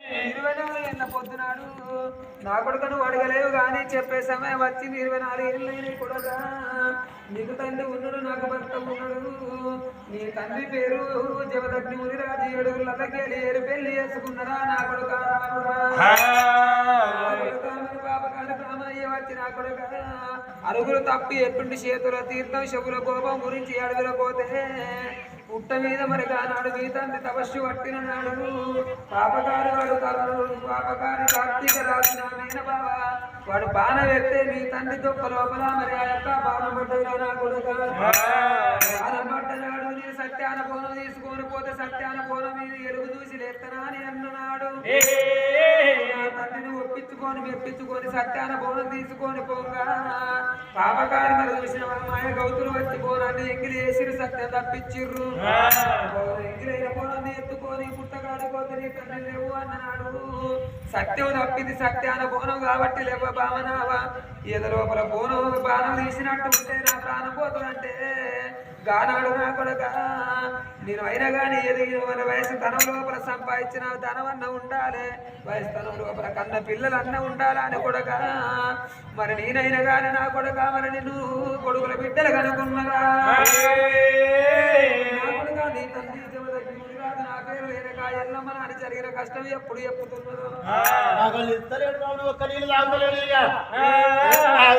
ఇరవై నాలుగు ఏళ్ళ పొద్దునాడు నా కొడుకను అడగలేవు కానీ చెప్పే సమయం వచ్చింది. ఇరవై నాలుగు ఏళ్ళైన కొడుక. నీకు తండ్రి ఉన్నాడు నాకు భర్త ఉన్నాడు. నీ తండ్రి పేరు జమదగ్ని ముదిరాజు ఏడుగులకి ఏరు పెళ్ళి చేసుకున్నారా నా కొడుక అరుగులు తప్పి ఎప్పుడు చేతుల తీర్థం శబుల కోపం గురించి అడవిలో పోతే పుట్ట మీద మరి కానాడు మీ తండ్రి తపస్సు పట్టిన నాడు పాపకారి వాడు కలరు పాపకారి కార్తీక రాసిన మీన బావ వాడు బాణ ఎత్తే మీ తండ్రి దొక్క లోపల మరి ఆ యొక్క బాణం పడ్డదిరా నా కొడుక. బాణం పడ్డనాడు నేను సత్యాన పోనం తీసుకొని పోతే సత్యాన పోనం మీద ఎరుగు చూసి లేత్తనా అని అన్నాడు నా తండ్రిని ఒప్పించుకొని మెప్పించుకొని సత్యాన బోనం తీసుకొని పోగా. పాపకారి మరి చూసిన మాయ గౌతులు వచ్చి బోనాన్ని ఎంగిలి వేసిరు సత్యం తప్పించిర్రు. ఎంగిలైన బోనాన్ని ఎత్తుకొని పుట్టగాడు పోతే తండ్రి లేవు అన్నాడు సత్యం తప్పింది సత్యాన బోనం కాబట్టి లేవ బామనావా ఏదో లోపల బోనం బాణం తీసినట్టు ఉంటే నా ప్రాణం పోతుందంటే. గానాడు నా కొడక నేను అయినా కానీ ఎదిగిన మన వయసు తనం లోపల సంపాదించిన ధనం అన్న ఉండాలి. వయసు తనం లోపల కన్న పిల్లలు అన్న ఉండాలి అని కొడక. మరి నేనైనా కానీ నా కొడక మరి నిన్ను కొడుకుల బిడ్డలు కనుకున్నగా నా తండ్రి నా పేరు వేరక ఎల్లమ్మ నాని జరిగిన కష్టం ఎప్పుడు చెప్పుతున్నదో.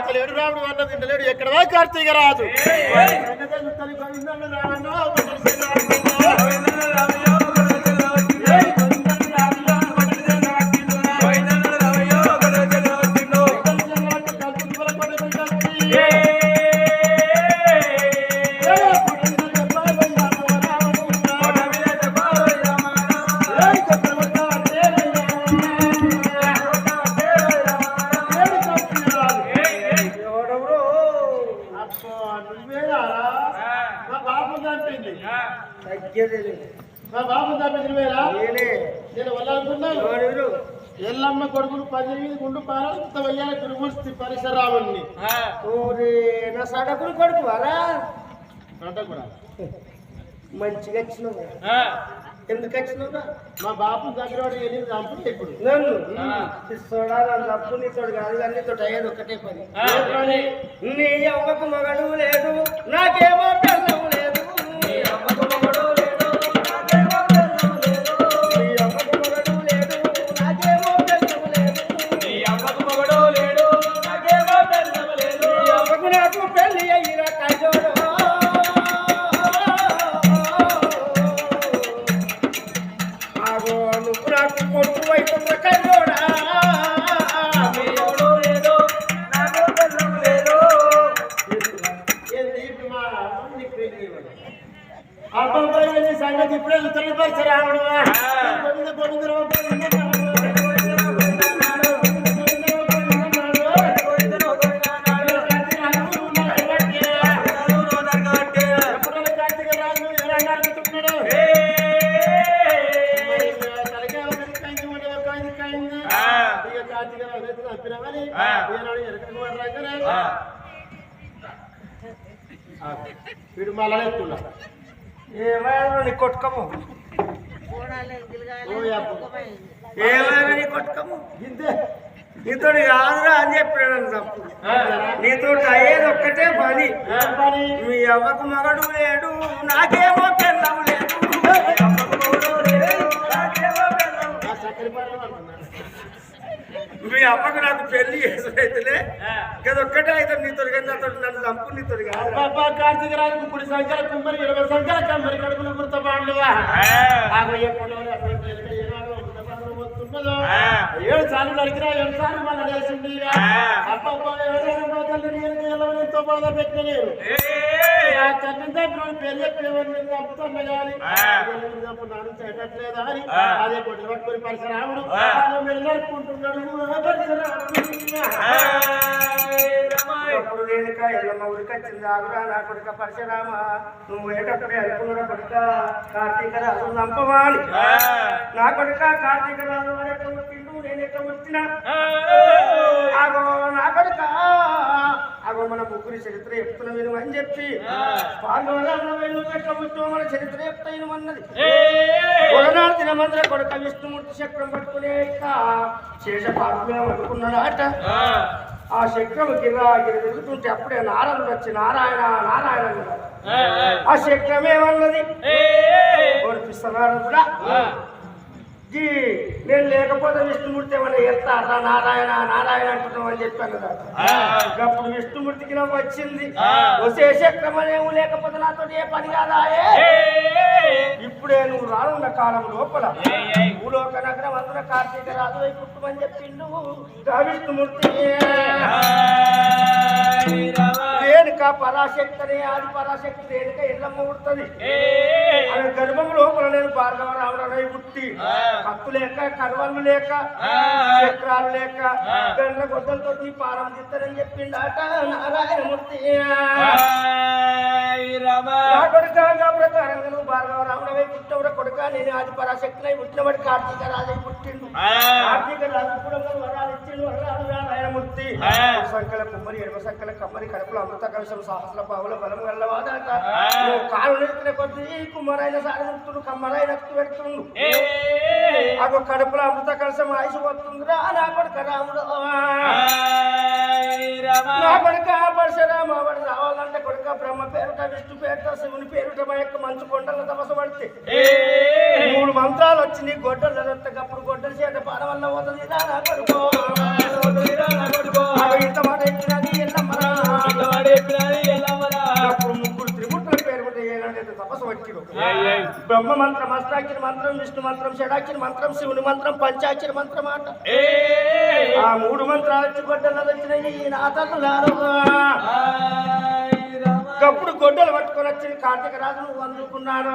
ఇస్తలేడు రాముడు ఒక్క నీళ్ళు తాగుతలేడు ఇక. తాగుతలేడు రాముడు అన్న తింటలేడు ఎక్కడ కార్తీక రాజు చంపింది నువ్వేరా నేను వెళ్ళాలనుకున్నాను ఎల్లమ్మ కొడుకులు పద్దెనిమిది గుండు పాలంత వెయ్యాలి తిరుగుస్తి పరిసరావన్ని నా సడకుడు కొడుకు వారా మంచిగా వచ్చినావు. ఎందుకు వచ్చినావు? మా బాబు దగ్గర ఎనిమిది ఇప్పుడు నన్ను? చూడా నన్ను తప్పు నీతోడు కాదు కానీ నీతోటి అయ్యేది ఒకటే పని? నీ అమ్మకు మగడు లేదు నాకేమో పెళ్ళం ఇప్పుడు మా అమ్మని పెళ్ళి ఇవ్వడం. అబ్బాయి నీ సంగతి ఇప్పుడే తెలియపరిచి రావడం వాడు మళ్ళా ఎత్తున్నా ఏమైనా నీ కొట్టుకము. ఏమైనా నీ కొట్టుకము? ఇంతే నీతోటి కాదురా అని చెప్పాడు తప్పు. నీతోటి అయ్యేది ఒక్కటే పని. మీ అవ్వకు మగడు లేడు నాకేమో పెళ్ళం మీ అమ్మకు నాకు పెళ్ళి చేసినైతేనే గదొక్కటే అయితే నీతో కానీ నాతో నన్ను చంపు నీతో కాదు అబ్బబ్బా, కార్తీక రాజు ఇప్పుడు సంఖ్యల కుమ్మరి ఇరవై సంఖ్యల కమ్మరి కడుపుల గుర్త పాండువా ఆగో ఏ పొడవులు ఏడు సార్లు నరికినా ఏడు సార్లు మళ్ళీ లేచింది. నేను ఎంతో బాధ ఆ పెళ్ళి చంపుతున్నా కానీ ఎవరిని చంపుతున్నాడు చేయట్లేదా అని అదే పొట్టి పట్టుకొని పరిసరాముడు ఆయన మీరు నడుపుకుంటున్నాడు పరిసరాముడు అప్పుడు రేణుక ఎల్లమ్మ ఉడికి వచ్చింది ఆగురా నా కొడుక పరశురామ. నువ్వు అనుకున్న కొడుక? కార్తీక రాజు నంపమాని నా కొడుక కార్తీక రాజు నేను ఎట్లా వచ్చినా? ఆగో నా కొడుక. అగో మన ముగ్గురి చరిత్ర చెప్తున్నా విను అని చెప్పి పెట్టబుట్టో మన చరిత్ర చెప్తాను అన్నది. ఒకనాడు దినమంత్ర కొడుక విష్ణుమూర్తి చక్రం పట్టుకునే శేష పాత్మే అనుకున్నాడట ఆ. చక్రం గిరా గిరి తిరుగుతుంటే అప్పుడే నారాయణుడు వచ్చి నారాయణ నారాయణ. ఆ. చక్రం ఏమన్నది? ఓడిపిస్తున్నాడు జీ నేను లేకపోతే విష్ణుమూర్తి ఏమన్నా వెళ్తారా నారాయణ నారాయణ అంటున్నావు అని చెప్పాను కదా. అప్పుడు విష్ణుమూర్తికి నాకు వచ్చింది. వసే చక్రమనేమో లేకపోతే నాతో ఏ పని కాదా ఇప్పుడే నువ్వు రానున్న కాలం లోపల భూలోక నగరం అందున కార్తీక రాజు పుట్టుమని చెప్పిండు. విష్ణుమూర్తి. రేణుక పరాశక్తిని ఆది పరాశక్తి రేణుక ఎల్లమ్మ ఉడుతుంది ఆమె గర్భం లోపల నేను భార్గవ రావడానికి పుట్టి కత్తు లేక కర్వలు లేక చక్రాలు లేక గండ్ర గొడ్డలతో పారం తీస్తారని చెప్పిండట నారాయణమూర్తి. నా కొడుకాగా ప్రకారంగా నువ్వు రాముడవై పుట్టవుర కొడుక నేను ఆది పరాశక్తినై పుట్టినవాడు కార్తీక రాజై పుట్టిండు. కార్తీక రాజు కూడా వరాలు ఇచ్చిండు. వరాలు నారాయణమూర్తి సంకల కుమ్మరి ఎడమ సంకల కమ్మరి కడుపులో అమృత కలశం సహస్ర పావుల బలం నువ్వు కాలు నెత్తిన కొద్దీ కుమ్మరైన సారముక్తుడు కమ్మరైన పెడుతుండు. అగో కడుపులో అమృత కలశం ఆయుష్ వస్తుందిరా నా కొడుక రాముడు. నా కొడుక పరశురామ వాడు రావాలంటే కొడుక బ్రహ్మ పేరుట విష్ణు పేరుట శివుని పేరుట మా యొక్క మంచు కొండల పడితే. మంత్రాలు వచ్చి నీ గొడ్డలు అప్పుడు గొడ్డలు చేత పాడ వల్ల పోతుంది రా నా కొడుకో అగో ఇంత మాట ఎక్కినది ఎల్లమ్మరా. అప్పుడు ముగ్గురు పేరు తపస్సు బ్రహ్మ మంత్రం అష్టాక్షర మంత్రం విష్ణు మంత్రం షడాక్షర మంత్రం శివుని మంత్రం పంచాక్షర మంత్రం ఆట. ఆ మూడు మంత్రాలు వచ్చి గొడ్డలు వచ్చినాయి ఈ నా తల్లులారు అప్పుడు గొడ్డలు పట్టుకొని వచ్చి కార్తీక రాజు నువ్వు అందుకున్నాడు.